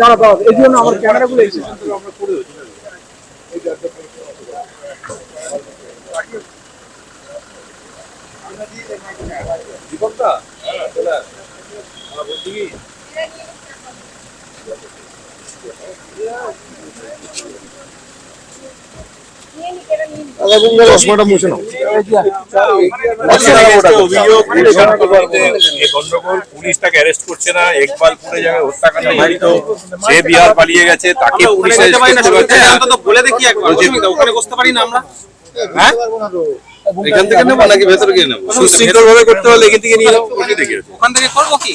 দাঁড়া দাঁড়া এই জন্য আমার ক্যামেরাগুলো এসেছে দীপকটা চলে। বলছি কি চশমাটা মুছে নাও। অভিযোগ গন্ডগোল পুলিশ তাকে অ্যারেস্ট করছে না জায়গায় হত্যাকাণ্ড ঘটিত সে বিহার পালিয়ে গেছে তাকে পুলিশ বলে দেখি একবার। ওখানে বসতে পারি না আমরা। এখান থেকে নেব নাকি ভেতরে গিয়ে নেব? সুশৃঙ্খল ভাবে করতে হলে এখান থেকে নিয়ে দেখে ওখান থেকে করব কি?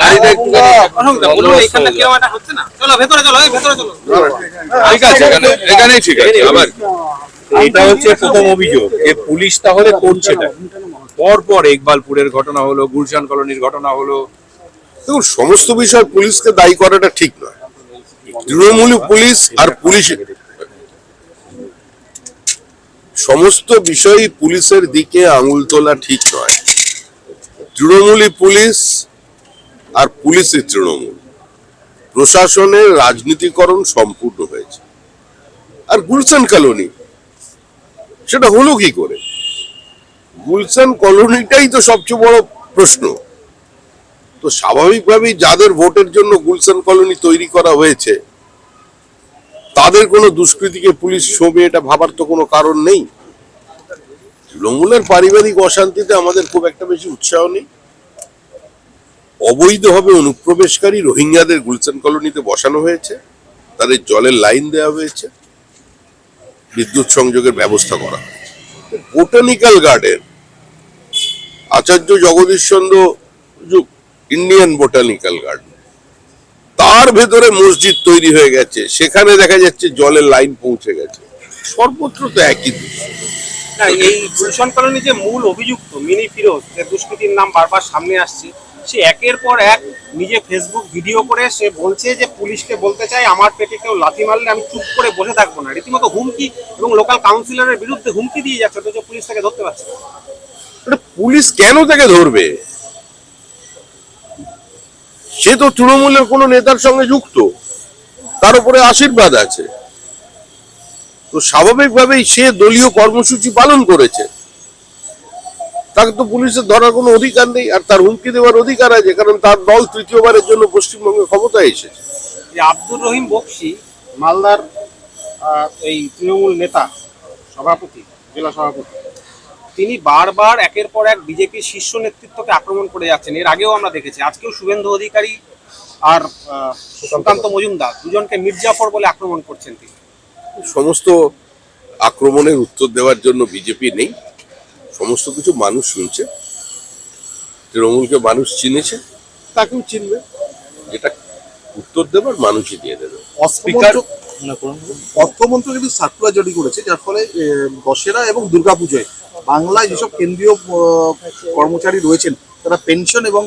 গাড়িটা একটু বলুন কীরকম একটা হচ্ছে না? চলো ভেতরে চলো এই ভেতরে চলো। ঠিক আছে এখানে এখানেই ঠিক আছে আবার। এটা হচ্ছে প্রথম অভিযোগ। যে পুলিশ তাহলে করছে না। পর পর ইকবালপুরের ঘটনা হলো গুলশান কলোনির ঘটনা হলো। দেখুন সমস্ত বিষয় পুলিশকে দায়ী করাটা ঠিক নয়। তৃণমূল পুলিশ আর পুলিশ সমস্ত বিষয়ই পুলিশের দিকে আঙুল তোলা ঠিক নয়। তৃণমূলী পুলিশ আর পুলিশই তৃণমূল। প্রশাসনের রাজনীতিকরণ সম্পূর্ণ হয়েছে। আর গুলশান কলোনি, সেটা হলো কি করে? গুলশান কলোনিটাই তো সবচেয়ে বড় প্রশ্ন। তো স্বাভাবিকভাবেই যাদের ভোটের জন্য গুলশান কলোনি তৈরি করা হয়েছে তাদের কোনো দুষ্কৃতিকে পুলিশ ছবি এটা ভাবার তো কোনো কারণ নেই। তৃণমূলের পারিবারিক অশান্তিতে আমাদের খুব একটা বেশি উৎসাহ নেই। অবৈধভাবে অনুপ্রবেশকারী রোহিঙ্গাদের গুলশান কলোনিতে বসানো হয়েছে। তাদের জলের লাইন দেওয়া হয়েছে। বিদ্যুৎ সংযোগের ব্যবস্থা করা botanical garden, Acharya Jagadish Chandra Indian botanical garden. তার ভেতরে মসজিদ তৈরি হয়ে গেছে। সেখানে দেখা যাচ্ছে জলের লাইন পৌঁছে গেছে। সর্বত্র তো একই দৃশ্য। এই গুলশান কলোনি যে মূল অভিযুক্ত মিনি ফিরোজ যে দুষ্কৃতির নাম বারবার সামনে আসছে সে একের পর এক নিজে ফেসবুক ভিডিও করে সে বলছে যে পুলিশকে বলতে চাই আমার পেটে কেউ লাথি মারলে আমি চুপ করে বসে থাকব না। রীতিমতো হুমকি এবং লোকাল কাউন্সিলরের বিরুদ্ধে হুমকি দিয়ে যাচ্ছে অথচ পুলিশ তাকে ধরতে পারছে পুলিশ কেন তাকে ধরবে? সে তো তৃণমূলের কোনো নেতার সঙ্গে যুক্ত। তার উপরে আশীর্বাদ আছে। তো স্বাভাবিকভাবেই সে দলীয় কর্মসূচি পালন করেছে। তাকে তো পুলিশের ধরার কোনো অধিকার নেই, আর তার হুমকি দেওয়ার অধিকার আছে, কারণ তার দল তৃতীয়বারের জন্য পশ্চিমবঙ্গে ক্ষমতায় এসেছে। আব্দুর রহিম বক্সি, মালদার এই তৃণমূল নেতা, সভাপতি, জেলা সভাপতি। তিনি বারবার একের পর এক বিজেপির শীর্ষ নেতৃত্বকে আক্রমণ করে যাচ্ছেন। এর আগেও আমরা দেখেছি। আজকেও শুভেন্দু অধিকারী আর আহ, সুকান্ত মজুমদার দুজনকে মির্জাফর বলে আক্রমণ করছেন তিনি। সমস্ত আক্রমণের উত্তর দেওয়ার জন্য বিজেপি নেই। সমস্ত কিছু মানুষ শুনছে। তৃণমূলকে মানুষ চিনেছে। তাকেও চিনবে। যেটা উত্তর দেবার মানুষই দিয়ে দেবে। স্পিকার অর্থমন্ত্রক কিন্তু সার্কুলার জারি করেছে যার ফলে দশেরা এবং দুর্গাপুজোয় বাংলায় যেসব কেন্দ্রীয় কর্মচারী রয়েছেন তারা পেনশন এবং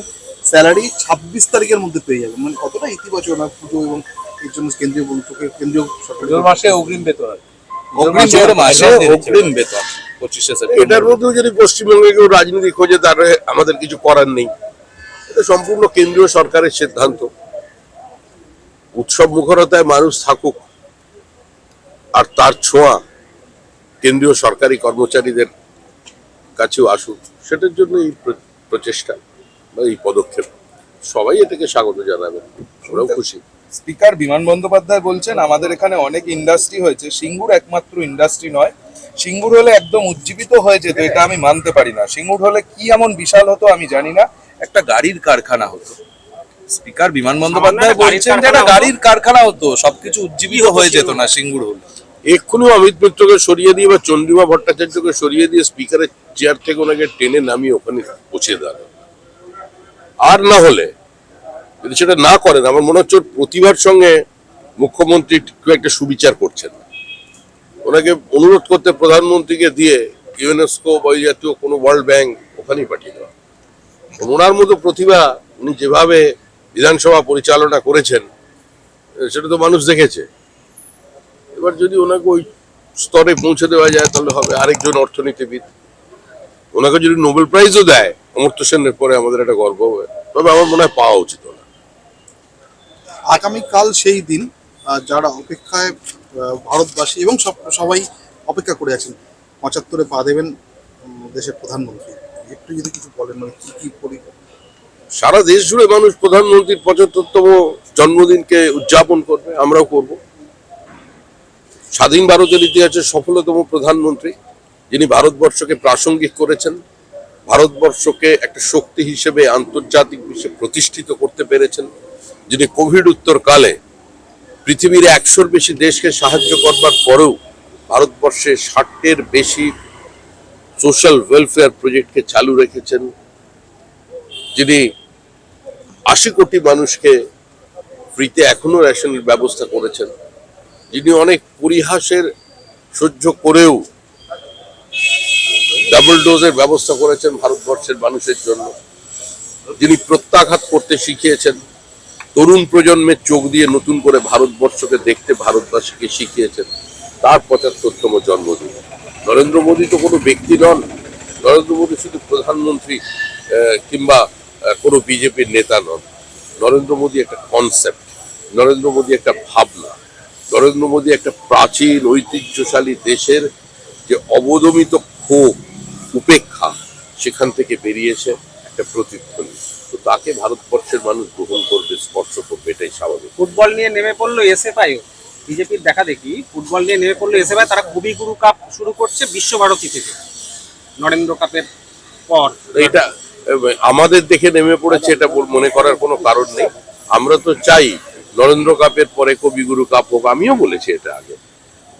স্যালারি ছাব্বিশ তারিখের মধ্যে পেয়ে যাবেন। মানে কতটা ইতিবাচক না পুজো এবং এর জন্য কেন্দ্রীয় মন্ত্রকের কেন্দ্রীয় সরকারি মাসে অগ্রিম বেতন অগ্রিম বেতন। এটার মধ্যেও যদি পশ্চিমবঙ্গে কেউ রাজনীতি খোঁজে তার আমাদের কিছু করার নেই। এটা সম্পূর্ণ কেন্দ্রীয় সরকারের সিদ্ধান্ত। উৎসব মুখরতায় মানুষ থাকুক আর তার ছোঁয়া কেন্দ্রীয় সরকারি কর্মচারীদের কাছেও আসুক সেটার জন্য এই প্রচেষ্টা বা এই পদক্ষেপ। সবাই এটাকে স্বাগত জানাবেন। ওরাও খুশি। স্পিকার বিমান বন্দ্যোপাধ্যায় বলছেন আমাদের এখানে অনেক ইন্ডাস্ট্রি হয়েছে। সিঙ্গুর একমাত্র ইন্ডাস্ট্রি নয়। সিঙ্গুর হলে একদম উজ্জীবিত হয়ে যেত এটা আমি মানতে পারি না। সিঙ্গুর হলে কি এমন বিশাল হতো আমি জানি না। একটা গাড়ির কারখানা হতো। স্পিকার বিমান বন্দ্যোপাধ্যায় বলছেন যে গাড়ির একটা কারখানা গাড়ির কারখানা হতো সবকিছু উজ্জীবিত হয়ে যেত না সিঙ্গুর হলে। এক্ষুনি অমিত মিত্রকে সরিয়ে দিয়ে বা চন্দ্রিমা ভট্টাচার্যকে সরিয়ে দিয়ে স্পিকারের চেয়ার থেকে ওনাকে টেনে নামিয়ে ওখানে পৌঁছে দেওয়া আর না হলে, যদি সেটা না করেন, আমার মনে হচ্ছে প্রতিভার সঙ্গে মুখ্যমন্ত্রী খুব একটা সুবিচার করছেন। ওনাকে অনুরোধ করতে প্রধানমন্ত্রীকে দিয়ে ইউনেস্কো বা ওই জাতীয় কোনো ওয়ার্ল্ড ব্যাংক ওখানেই পাঠিয়ে দেওয়া ওনার মতো প্রতিভা উনি যেভাবে বিধানসভা পরিচালনা করেছেন, সেটা তো মানুষ দেখেছে। এবার যদি ওনাকে ওই স্তরে পৌঁছে দেওয়া যায় তাহলে হবে আরেকজন অর্থনীতিবিদ। ওনাকে যদি নোবেল প্রাইজও দেয় অমর্ত্য সেনের পরে আমাদের একটা গর্ব হবে। তবে আমার মনে হয় পাওয়া উচিত না আগামীকাল সেই দিন যারা অপেক্ষায় ভারতবাসী এবং সব সবাই অপেক্ষা করে আছেন পঁচাত্তরে পা দেবেন দেশের প্রধানমন্ত্রী। একটু যদি কিছু বলেন মানে কি কি পরিকল্পনা সারা দেশ জুড়ে মানুষ প্রধানমন্ত্রীর পঁচাত্তরতম জন্মদিনকে উদযাপন করবে আমরাও করব। স্বাধীন ভারতের ইতিহাসের সফলতম প্রধানমন্ত্রী, যিনি ভারতবর্ষকে প্রাসঙ্গিক করেছেন, ভারতবর্ষকে একটা শক্তি হিসেবে আন্তর্জাতিক বিশ্বে প্রতিষ্ঠিত করতে পেরেছেন, যিনি কোভিড উত্তরকালে পৃথিবীর একশোর বেশি দেশকে সাহায্য করবার পরেও ভারতবর্ষে ষাটের বেশি সোশ্যাল ওয়েলফেয়ার প্রজেক্টকে চালু রেখেছেন, যিনি আশি কোটি মানুষকে ফ্রিতে এখনও রেশনের ব্যবস্থা করেছেন। যিনি অনেক পরিহাসের সহ্য করেও ডাবল ডোজের ব্যবস্থা করেছেন ভারতবর্ষের মানুষের জন্য। যিনি প্রত্যাঘাত করতে শিখিয়েছেন, তরুণ প্রজন্মের চোখ দিয়ে নতুন করে ভারতবর্ষকে দেখতে ভারতবাসীকে শিখিয়েছেন, তার পঁচাত্তরতম জন্মদিন। নরেন্দ্র মোদী তো কোনো ব্যক্তি নন। নরেন্দ্র মোদী শুধু প্রধানমন্ত্রী কিংবা কোনো বিজেপির নেতা নন। নরেন্দ্র মোদী একটা কনসেপ্ট নরেন্দ্র মোদী একটা ভাবনা। নরেন্দ্র মোদী একটা প্রাচীন ঐতিহ্যশালী দেশের যে অবদমিত ক্ষোভ উপেক্ষা সেখান থেকে বেরিয়েছে একটা প্রতিধ্বনি। তো তাকে ভারতবর্ষের মানুষ গ্রহণ করবে স্পর্শ করবে এটাই স্বাভাবিক। ফুটবল নিয়ে নেমে পড়ল এসএফআই। বিজেপির দেখা দেখি ফুটবল নিয়ে নেমে পড়ল এসএফআই। তারা কবি গুরু কাপ শুরু করছে বিশ্বভারতী থেকে। নরেন্দ্র কাপের পর। এটা আমাদের দেখে নেমে পড়েছে এটা মনে করার কোনো কারণ নেই। আমরা তো চাই নরেন্দ্র কাপের পরে কবিগুরু কাপ হোক, আমিও বলেছি এটা আগে।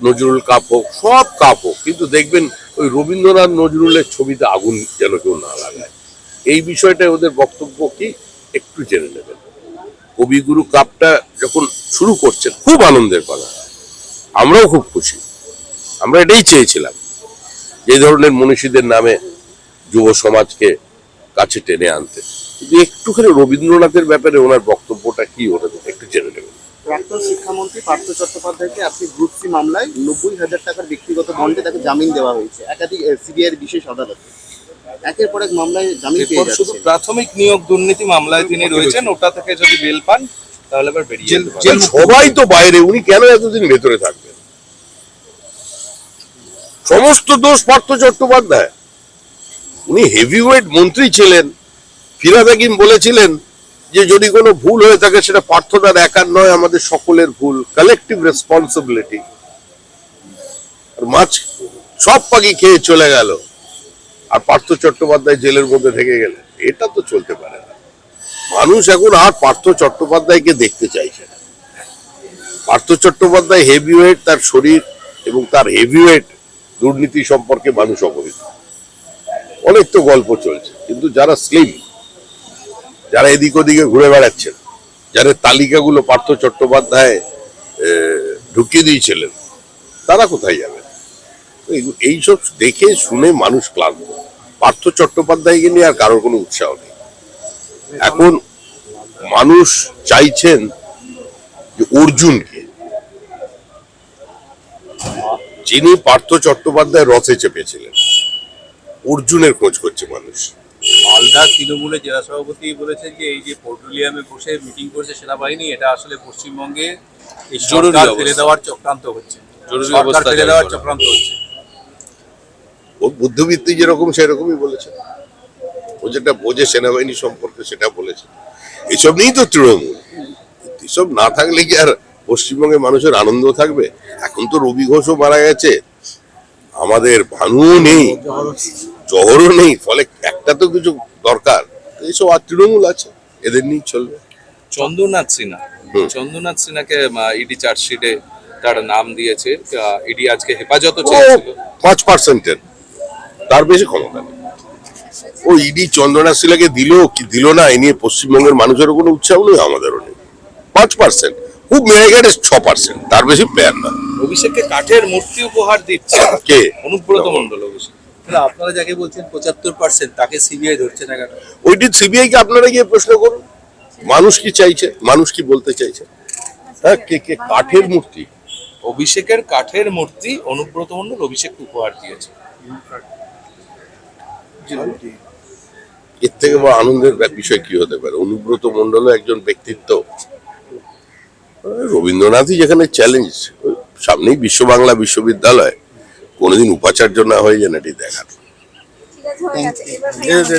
নজরুল কাপ হোক, সব কাপ হোক, কিন্তু দেখবেন ওই রবীন্দ্রনাথ নজরুলের ছবিতে আগুন যেন কেউ না লাগায়। এই বিষয়টা ওদের বক্তব্য কি? একটু জেনে নেবেন। কবিগুরু কাপটা যখন শুরু করছেন, খুব আনন্দের কথা। আমরাও খুব খুশি। আমরা এটাই চেয়েছিলাম যে ধরনের মনীষীদের নামে যুব সমাজকে কাছে টেনে আনতে। কিন্তু একটুখানি রবীন্দ্রনাথের ব্যাপারে ওনার বক্তব্যটা কি ওটা একটু জেনে নেবেন প্রাক্তন শিক্ষামন্ত্রী পার্থ চট্টোপাধ্যায়কে আপনি গ্রুপ সি মামলায় নব্বই হাজার টাকার ব্যক্তিগত বন্ডে তাকে জামিন দেওয়া হয়েছে। একাধিক সিবিআই বিশেষ আদালতে। একের পর এক মামলায় জামিন পেয়ে শুধু প্রাথমিক নিয়োগ দুর্নীতি মামলায় তিনি রয়েছেন ওটা থেকে যদি বেল পান তাহলে এবার বেরিয়ে যেতে সবাই তো বাইরে উনি কেন এতদিন ভেতরে থাকবেন? সমস্ত দোষ পার্থ চট্টোপাধ্যায়। উনি হেভিওয়েট মন্ত্রী ছিলেন ফিরাদ হাকিম বলেছিলেন যে যদি কোনো ভুল হয়ে থাকে, সেটা পার্থদার একার নয়, আমাদের সকলের ভুল। কালেকটিভ রেসপন্সিবিলিটি মাছ সব পাখি খেয়ে চলে গেল। আর পার্থ চট্টোপাধ্যায় জেলের মধ্যে থেকে গেলে। এটা তো চলতে পারে না। মানুষ এখন আর পার্থ চট্টোপাধ্যায়কে দেখতে চাইছে না। পার্থ চট্টোপাধ্যায় হেভিওয়েট তার শরীর এবং তার হেভিওয়েট দুর্নীতি সম্পর্কে মানুষ অবহিত। অনেক তো গল্প চলছে, কিন্তু যারা স্লিম যারা এদিক ওদিকে ঘুরে বেড়াচ্ছেন, যাদের তালিকাগুলো পার্থ চট্টোপাধ্যায় ঢুকিয়ে দিয়েছিলেন, তারা কোথায় যাবে এই- এইসব দেখে শুনে মানুষ ক্লান্ত। পার্থ চট্টোপাধ্যায়কে নিয়ে আর কারোর কোনো উৎসাহ নেই। এখন মানুষ চাইছেন যে অর্জুনকে। যিনি পার্থ চট্টোপাধ্যায় রথে চেপেছিলেন, অর্জুনের খোঁজ করছে মানুষ। মালদা তৃণমূলের জেলা সভাপতি বলেছেন যে এই যে পোর্টুলিয়ামে বসে মিটিং করছে সেনাবাহিনী এটা আসলে পশ্চিমবঙ্গে জরুরি সরকার ফেলে দেওয়ার চক্রান্ত হচ্ছে। সরকার ফেলে দেওয়ার চক্রান্ত হচ্ছে। ও বুদ্ধবৃত্তি যেরকম সেরকমই বলেছে। ও যেটা বোঝে সেনাবাহিনী সম্পর্কে সেটা বলেছে। এসব নিয়েই তো তৃণমূল। এসব না থাকলে কি আর পশ্চিমবঙ্গের মানুষের আনন্দ থাকবে? এখন তো রবি ঘোষও মারা গেছে। আমাদের ভানুও নেই। জহরও নেই ফলে একটা তো কিছু দরকার। এইসব আর তৃণমূল আছে এদের নিয়েই চলবে। চন্দ্রনাথ সিনহা। চন্দ্রনাথ সিনহাকে ইডি চার্জশিটে তার নাম দিয়েছে ইডি আজকে হেফাজত চেয়েছিল। পাঁচ পার্সেন্টের। তার বেশি ক্ষমতা নেই। ও ইডি চন্দ্রনাথ শিলাকে দিল কি দিল না এ নিয়ে পশ্চিমবঙ্গের মানুষেরও কোনো উৎসাহ নেই আমাদেরও নেই। পাঁচ পার্সেন্ট। খুব মেরে গেলে ছ পার্সেন্ট। তার বেশি পেয়ার না। অভিষেককে কাঠের মূর্তি উপহার দিচ্ছে। কে? অনুব্রত মন্ডল অভিষেক। তাহলে আপনারা যাকে বলছেন পঁচাত্তর পার্সেন্ট তাকে সিবিআই ধরছে না কেন? ওইটি সিবিআই কে আপনারা গিয়ে প্রশ্ন করুন। মানুষ কি চাইছে? মানুষ কি বলতে চাইছে? হ্যাঁ কে কে কাঠের মূর্তি? অভিষেকের কাঠের মূর্তি অনুব্রত মন্ডল অভিষেককে উপহার দিয়েছে। এর থেকে বড় আনন্দের বিষয় কি হতে পারে? অনুব্রত মন্ডলও একজন ব্যক্তিত্ব। রবীন্দ্রনাথই যেখানে চ্যালেঞ্জ সামনেই বিশ্ব বাংলা বিশ্ববিদ্যালয়। কোনোদিন উপাচার্য না হয়ে যান এটি দেখার ঠিক আছে